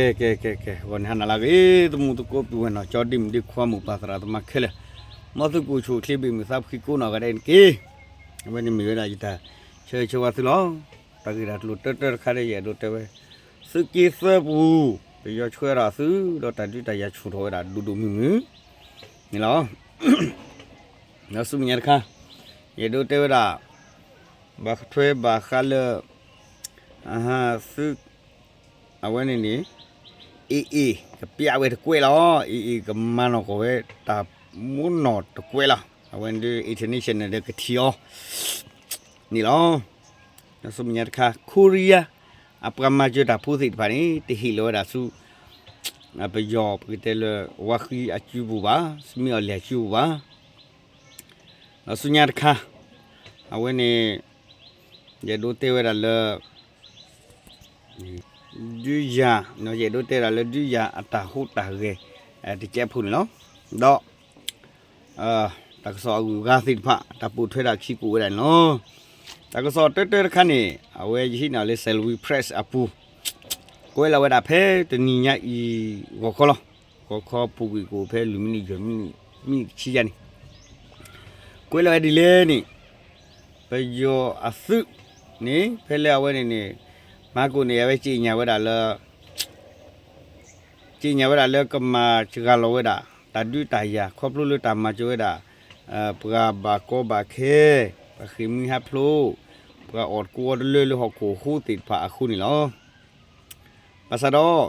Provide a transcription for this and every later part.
ကဲကဲကဲကဲဝန်ဟနာလာကေတမှုတကိုပြဝနော်ကြောတိမဒီခွာမှုပါသရာတမခဲလေမသကူချိုခလိပိမသပ်ခိကိုနော်ကတဲ့ကေဝနေမီရတာဂျတာချေချဝသလောတကိရတ်လူတတခရရဲ့တို့တဲစကိစဘူးပြရချွဲရာစုတော့တတိတရချူထောတာဒူဒူမီမီနီလောနဆုမညာခါရဲ့တို့တဲရာဘာထွဲဘာခါလအာဟာစုအဝနေနေ အေးအေးကပြဝဲတကွဲလားအေးအေးကမန်တော့ကိုပဲတာမွန်းတော့တကွဲလားအဝန်ဒီ international တဲ့ကတိယောနီလောနစမညတ်ခါကိုရီးယားအပကမဂျတာဖူးစိတ်ပါနေတဟီလောဒါစုအပယောပကတဲ့လဝခီအချူဘူပါစမီအလက်ချူပါနစညတ်ခါအဝနေရဒိုတေဝရလ du ya nó về đôi tê là lên du ya à ta hút ta ghê à thì chép phun nó đó à ta có so ga thịt phạ ta bù thuê là khi cụ này nó ta có so tê tê khăn này à về gì nào lên selfie press à pu quay là về đạp phê từ nhìn nhá y gò khó lo gò khó pu cái cụ phê lùm mini giờ mini mini chi ra này quay là đi lên này bây giờ à sự nè phê leo về này nè မကုနေရပဲကြည်ညာဝဲတာလဲကြည်ညာဝဲတာလဲကမချကလောဝဲတာတဒုတယာခေါပလူလူတမကျွဲတာအပကဘာကောဘာခဲပခိမီဟဖလိုပကအော်ကိုလဲလဟကိုဟူတိဖာအခုနီလောပါစတော့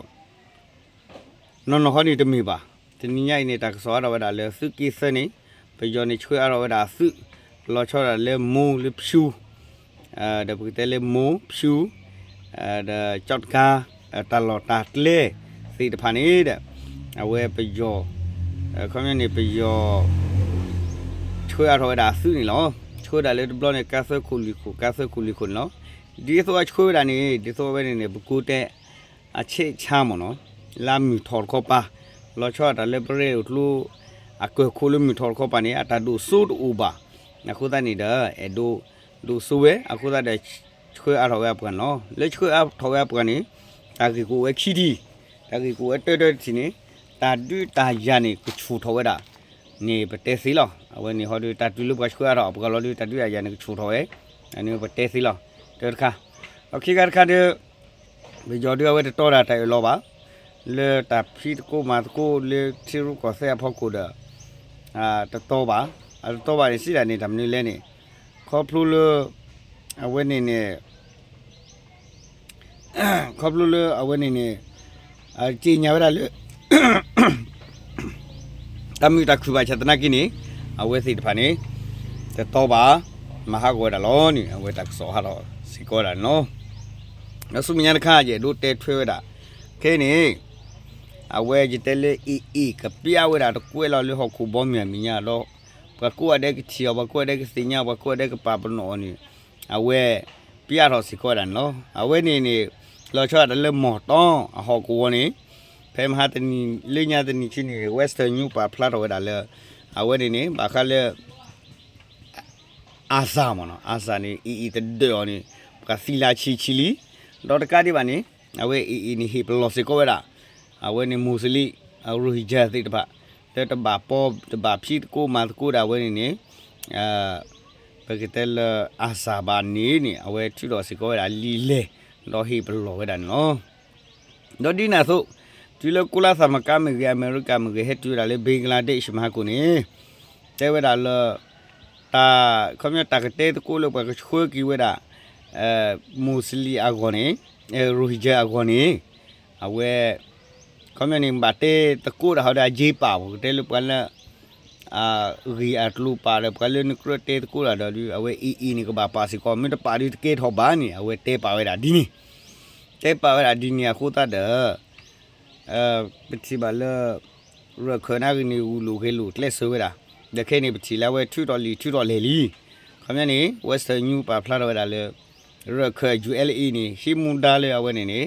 နော်နော်ဟောနီတမီပါတနည်းညိုင်နေတာဆောရဝဲတာလဲစုကိစနေပယောနေချွေရဝဲတာစုလောချောတာလဲမူလဖြူအဲဒါပကတဲလဲမူဖြူ ada chot ka talo ta tle si de phani de awe pe yo khom ne pe yo chwe a ro da su ni lo chwe da le blo ne ka se khu li khu ka se khu li khu no di so a chwe da ni di so we ne bu ku te a che cha mo no la mi thor kho pa lo chwa da le bre lu a ko khu lu mi thor kho pa ni a ta du su u ba na khu da ni da e do du su we a khu da de ချွေအထောက်ရပကန်နော်လက်ချွေအထောက်ရပကန်နေတာကီကိုဝဲခီဒီတာကီကိုဝဲတဲတဲချီနေတာဒူတာယာနေကချူထောက်ရတာနေပတဲစီလောအဝဲနေဟောဒီတာတူလူကချွေအထောက်ပကလောဒီတာတူယာနေကချူထောက်ရဲအနေပတဲစီလောတဲ ခါโอเคကခါဒီဘီဂျော်ဒီဝဲတော်တာတိုင်လောပါလေတာဖီကိုမာကိုလေချီရုကိုဆဲဖောက်ကိုဒါအာတတော်ပါအတော်ပါနေစီတာနေတမနေလဲနေခေါပလူလအဝဲနေနေခေါပလူလအဝဲနေနေအကြည်ညာရလေတမီတခုပါချက်တနကိနေအဝဲစိတ်တဖာနေတတော်ပါမဟာကောဒါလောနိအဝဲတက်စောဟာတော့စီကောဒါနော်နဆုမ ညာခါကျဒိုတဲထွေးတာခဲနေအဝဲကြတဲလေအီအီကပြဝဲတာတကွဲလောလေဟောခုဘောမြန်မြညာတော့ပကွာတဲ့ကချီဘကွာတဲ့ကစညာဘကွာတဲ့ကပါပနောနိအဝဲပြတော့စီကောဒါနော်အဝဲနေနေ လောချောတယ်လေမော်တောအဟောကိုနေဖဲမဟာတနီလိညာတနီချင်းနေ western new pa flat ဝဒါလေအဝဲနေနေဘာခလဲအာစာမနော်အာစာနေအီအီတဒေော်နေကစီလာချီချီလီတော့တကားဒီပါနေအဝဲအီအီနေဟိပလောစီကိုဝဒါအဝဲနေမူစလီအရူဟီဂျာသိတပါတဲ့တဘာပေါ်တဘာဖြီကိုမာကိုဒါဝဲနေနေအာပကတဲလအာစာဘာနေနေအဝဲထီတော်စီကိုဝဒါလီလေ တော့ဟိပလောဝဒါနော်တော့ဒီနာဆိုဒီလကူလာသမကမကြီးအမေရိကမကြီးဟက်တူရလေဘင်္ဂလားဒေ့ရှ်မှာကိုနေတဲဝဒါလတာခမတာကတဲ့ကိုလောပကချွေကီဝဒါအဲမူစလီအဂောနေအဲရူဟီဂျာအဂောနေအဝဲခမနေဘတ်တကူရဟဒါဂျေပါဘူးတဲလပလ အာရီအတလူပါလေပကလနကရတေတကူရဒါဒီအဝဲအီအီနီကဘာပါစီကောမင်တပါရီတကေထောဘာနီအဝဲတဲပါဝဲဒါဒီနီတဲပါဝဲဒါဒီနီအခုတတဲ့အဲပတိပါလရခနာကနီဦးလူခဲလူလက်ဆွဲတာတခဲနေပတိလာဝဲထူတော်လီထူတော်လေလီခမနေ western new ပါဖလာတော့ဒါလေရခ ULE နီဟီမွန်ဒါလေအဝဲနေနေ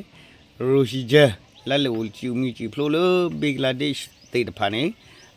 ရူရှိဂျာလာလေဦးချူမီချီဖလိုလဘင်္ဂလားဒေ့ရှ်တေတဖာနေ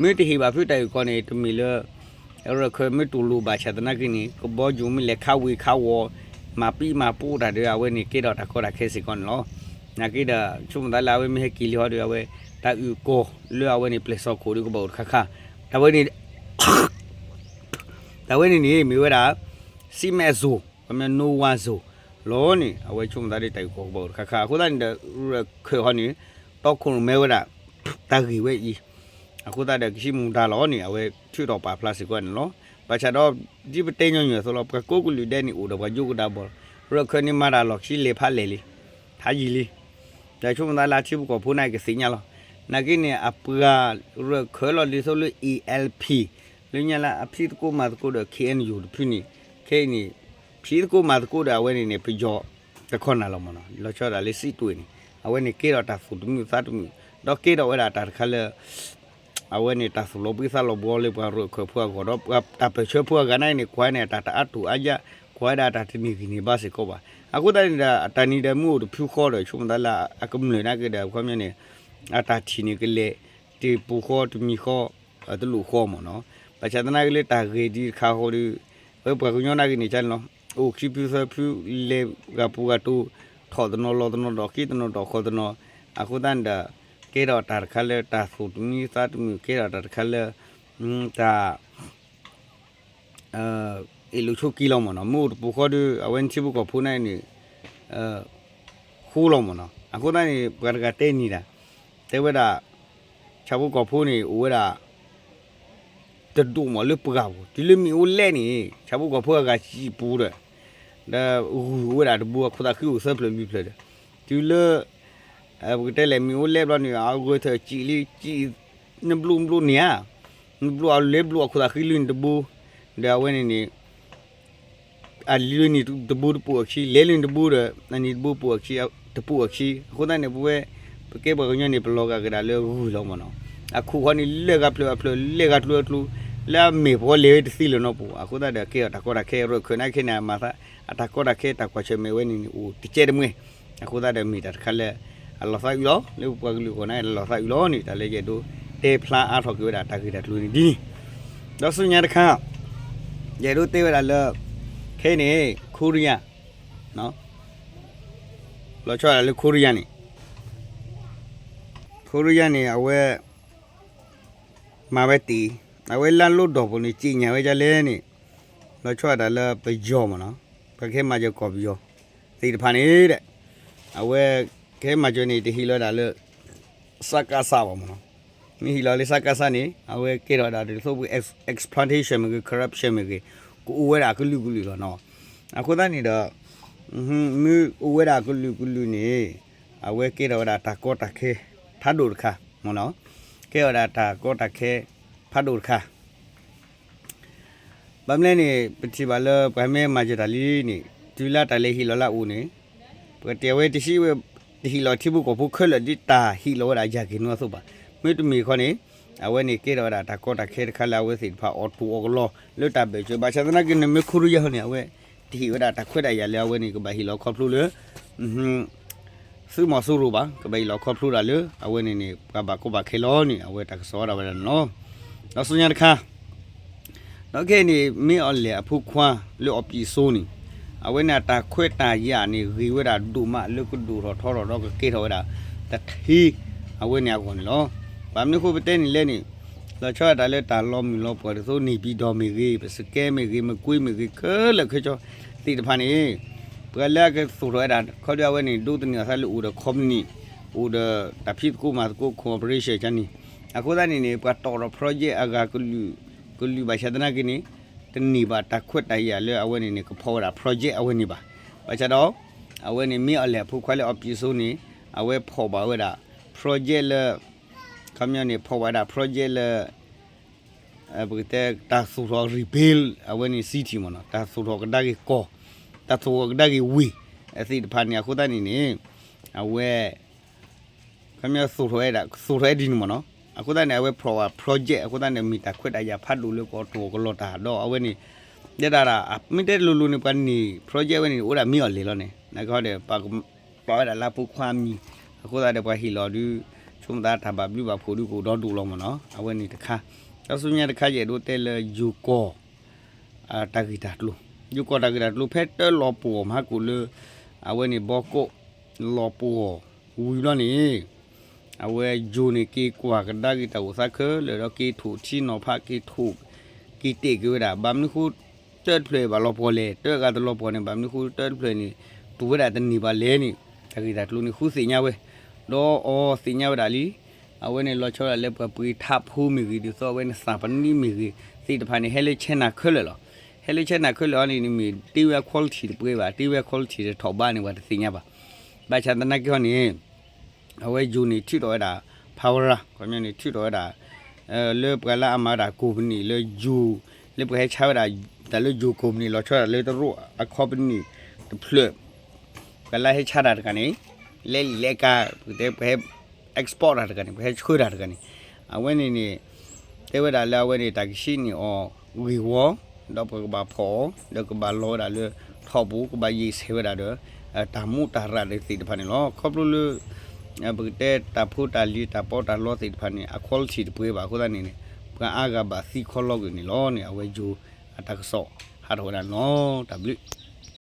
awen ni mi tu lu we ni hok do bin la ti o tu de le ru ye me ki wo ni ba ti le be ya do de so we ju ena ga ba hi we rectify ko myo ga ba hi we da recognize ko myo ta u ko kha kha de no a do ni ni pe ke te le de so awen ni ara tu phi mi ki ta mi che ne we ga ba hi we da ta u ko mo mi ti hi ba phi ta u ko ni tu mi le အဲ့တော့ခွေမတူလူပါချဒနာကိနီကဘောဂျူမီလက်ခဝီခဝမာပီမာပူတာတွေအဝဲနေကေတော့တခေါ်တာခဲစီကွန်လောနာကိဒါချုံဒါလာဝဲမဟကီလီဟောတွေအဝဲတာဥကိုလွအဝဲနေပလက်ဆော့ကိုဒီကဘောခခဒါဝဲနေဒါဝဲနေနေမိဝဲတာစီမဲဇိုအမေနိုဝါဇိုလောနေအဝဲချုံဒါတွေတိုက်ကိုဘောခခခုဒါနေခွေဟောနေတော့ခုမဲဝဲတာတာဂီဝဲဤ အခုတည်းကရှိမှုဒါလောနေအဝဲချွတ်တော့ပါပလတ်စီကွန်နော်ဘာချတော့ဒီပတေညညဆိုတော့ကိုကူလူတဲ့နေဦးတော့ဘာဂျုကတာဘောရခနီမာလာလောက်ရှိလေဖာလေလေထားကြီးလေဒါချုံဒါလာချိဘကိုဖုန်နိုင်ကစညာလောနာကိနေအပကရခလောလီဆိုလို့ ELP လူညာလာအဖြစ်ကိုမတ်ကိုတော့ KNU ဖိနီ KNU ဖြစ်ကိုမတ်ကိုတော့ဝဲနေနေပြကြောတခွန်နာလောမနော်လောချောတာလေးစီတွေ့နေအဝဲနေကေတော့တာဖုဒမျိုးသတ်မျိုးတော့ကေတော့ဝဲတာတာခါလေ awe ni ta sulo bisa lo bole pa ro ko phua ko ro ta pe chwe phua ga nai ni kwai ne ta ta atu aja kwai da ta tini kini ba se ko ba aku ta ni da ta ni da mu do phu kho do chum da la akum le na ke da kwa mye ne ata thi ni ke le ti pu kho tu mi kho tu lu kho mo no ba cha na ke le ta ge di kha ho di we pa ku nyo na ke ni chan lo o ki pu sa phu le ga pu ga tu tho do no lo do no do ki do no do kho do no aku ta da ကေတော့တာခါလဲတာဖူတမီသတ်မီ ကေတော့တာခါလဲอืมတာအာအလူချိုကီလောမနော်မို့ပခေါ်ဒအဝန်ချိဘကဖူနိုင်နေအာခူလောမနော်အခုတိုင်းဘဂကတဲနေတာတဲဝဒချဘကဖူနေဝဒတဒူမလပကာဘူးဒီလမီဦးလဲနေချဘကဖူကရှိပူတယ်ဒါဝဒတဘူခုတာခူဆပ်ပလမီပလက်ဒီလ Begitu lemu lebar ni, aku itu cili cili, ni blue blue ni ya, ni blue aku lebar aku dah kiluin debu, dia awen ini. Alilu ni debu debu aksi, lelu debu de, ni debu debu aksi, debu aksi. Aku dah ni buat, pakai barunya ni pelok agak dah lebar, hujan mana. Aku kan ni legar pelak pelak legar pelak pelak. แล้วมีพอเลวสิลนอปูอะกูตาเดเกตะกอดะเครคือนะเคนะมาซะอะตะกอดะเคตะกอเชเมเวนี่อูติเจดมงอะกูตาเดมีตะคะเล လဲ lo sa lo le pu lu ko na lo sa lo ni ta le je do te pla a tho ki da ta ki da lu ni di do su nya da kha je do te da le khe ni korea no lo chwa le korea ni korea ni awe ma be ti awe lan lo do bo ni chi nya we ja le ni lo chwa da le pe jo mo no pe khe ma je ko bi yo သိတဖာနေတဲ့ awe ကဲမကြနေတဟီလောဒါလစကားစားပါမနော်မိဟီလောလေးစကားစားနေအဝဲကေတော့ဒါဒီဆိုဘူး exploitation မက corruption မကကိုဝဲတာကလူကလူလောနော်အခုတန်းနေတော့ဟွန်းမိဝဲတာကလူကလူနေအဝဲကေတော့ဒါတာကောတာခဲဖတ်ဒုခါမနော်ကေတော့ဒါတာကောတာခဲဖတ်ဒုခါဗမ်လဲနေပတိပါလဗမဲမာကြတာလီနေဒူလာတလေဟီလောလာဦးနေပကတေဝဲတရှိဝဲ ဒီလောတိဘူးကိုဖုခလဒီတာဟီလောရာဂျာကိနောဆိုပါမေတမီခေါနေအဝဲနေကေတော့တာတကောတခဲခလာဝဲစီဖာအော်တူအော်လောလွတ်တာပဲချဘာချဒနာကိနမေခူရရဟနေအဝဲဒီဝဒတာခွတ်ရရလဲဝဲနေကဘာဟီလောခေါဖလူလေဟွန်းစူမဆူရပါကဘိလောခေါဖလူရလေအဝဲနေနေကဘာကိုဘာခေလောနေအဝဲတကစောရဝဲနော်နောက်စညာတခါနောက်ကေနေမင်းအော်လေအဖုခွာလောအပီဆိုးနေ အဝဲနာတာခွဲတာရနေရီဝဲတာဒူမလုကဒူရောထော်တော့ကေထော်တာတခီအဝဲနေကွန်လောဘာမနခုပတဲနေလဲနေလာချောတာလဲတာလောမီလောပေါ်ဆိုနေပြီးတော်မီကြီးပစကဲမီကြီးမကွေးမီကြီးခဲလက်ခချောတီတဖာနေပကလကဆိုရတာခေါ်ရဝဲနေဒုတနီဆာလူဦးရခေါမနီဦးဒတာဖြစ်ကူမာကူ cooperation ချန်နီအခုဒါနေနေပတ်တော် project အကကလူကလူဘာချဒနာကိနေ တနီပါတခွတ်တိုင်ရလေအဝနေနေကဖော်တာ project အဝနေပါဘာချတော့အဝနေမြေအလဲဖုခွဲလေအပီဆိုနေအဝဲဖော်ပါဝဲတာ project လေကမြနေဖော်ဝဲတာ project လေအဘကတဲ့တာဆူရော rebuild အဝနေ city မနော်တာဆူရောကဒါကြီးကောတာဆူရောကဒါကြီးဝီအစီတဖာနေအခုဒါနေနေအဝဲခမရဆူထွဲတာဆူထွဲဒီနမနော် အခုတည်းနဲ့အဝဲ pro project အခုတည်းနဲ့မီတာခွတ်တရဖတ်လို့လို့ကောတိုကလောတာတော့အဝဲနေရတာရာမိတဲ့လူလူနေပန်နီ project ဝဲနေဦးတာမီော်လေလောနေနကောတဲ့ပါပါရလာပုခွာမီအခုတည်းတဲ့ပါဟီလော်ဒူချုံသားထဘာဘလူပါဖိုဒူကိုတော့တူလောမနော်အဝဲနေတခါအဆုညာတခါရဲ့တို့တဲလယူကောအာတဂီတာလူယူကောတဂီတာလူဖက်တလောပူမကူလအဝဲနေဘောကိုလောပူဝီလောနေ အဝဲဂျိုနေကေကွာကဒါဂီတာဝဆာခလေတော့ကေထူချီနောဖာကေထူကေတေကွေတာဘာမနခုတက်ဖလေဘာလောပေါ်လေတက်ကတော့လောပေါ်နေဘာမနခုတက်ဖလေနေတူဝဲတာတနီပါလဲနေတဂီတာလူနေခုစီညာဝဲတော့အော်စီညာဝဲတာလီအဝဲနေလောချောရလက်ပပူထပ်ဖူးမီဒီဆိုဝဲနေစာပနီမီဒီစီတဖာနေဟဲလေချင်နာခွလေလောဟဲလေချင်နာခွလေအော်နေမီတီဝဲ quality ပွေးပါတီဝဲ quality ထောက်ပါနေဝတ်စီညာပါဘာချန်တနာကျော်နေ အဝဲဂျူနီထိတော့တာဖာဝရာကွန်မြူနီထိတော့တာအဲလေပကလာအမတာကိုပနီလေဂျူလေပခဲချာတာတလေဂျူကိုပနီလောချောလေတရအခေါပနီတဖလကလာဟချာတာကနေလေလေကာတဲ့ဖဲ export တာကနေဖဲချွေတာကနေအဝဲနေနေတေဝဒါလာဝဲနေတာက ရှိနီအောဝီဝေါတော့ပကဘာဖောတော့ကဘာလောတာလေထောက်ဘူးကဘာရေးဆေဝဒါတော့အတာမှုတာရတဲ့စီတဖာနေလောခေါပလူအဘတဲ့တာဖူတာလီတာပေါ်တာလောတိဖာနေအခေါ်ချီပွေးပါခုဒနေနေပကအာဂဘာစီခေါ်လောကနေလောနေအဝဲဂျူအတက်ဆောဟာတော်ရနော် W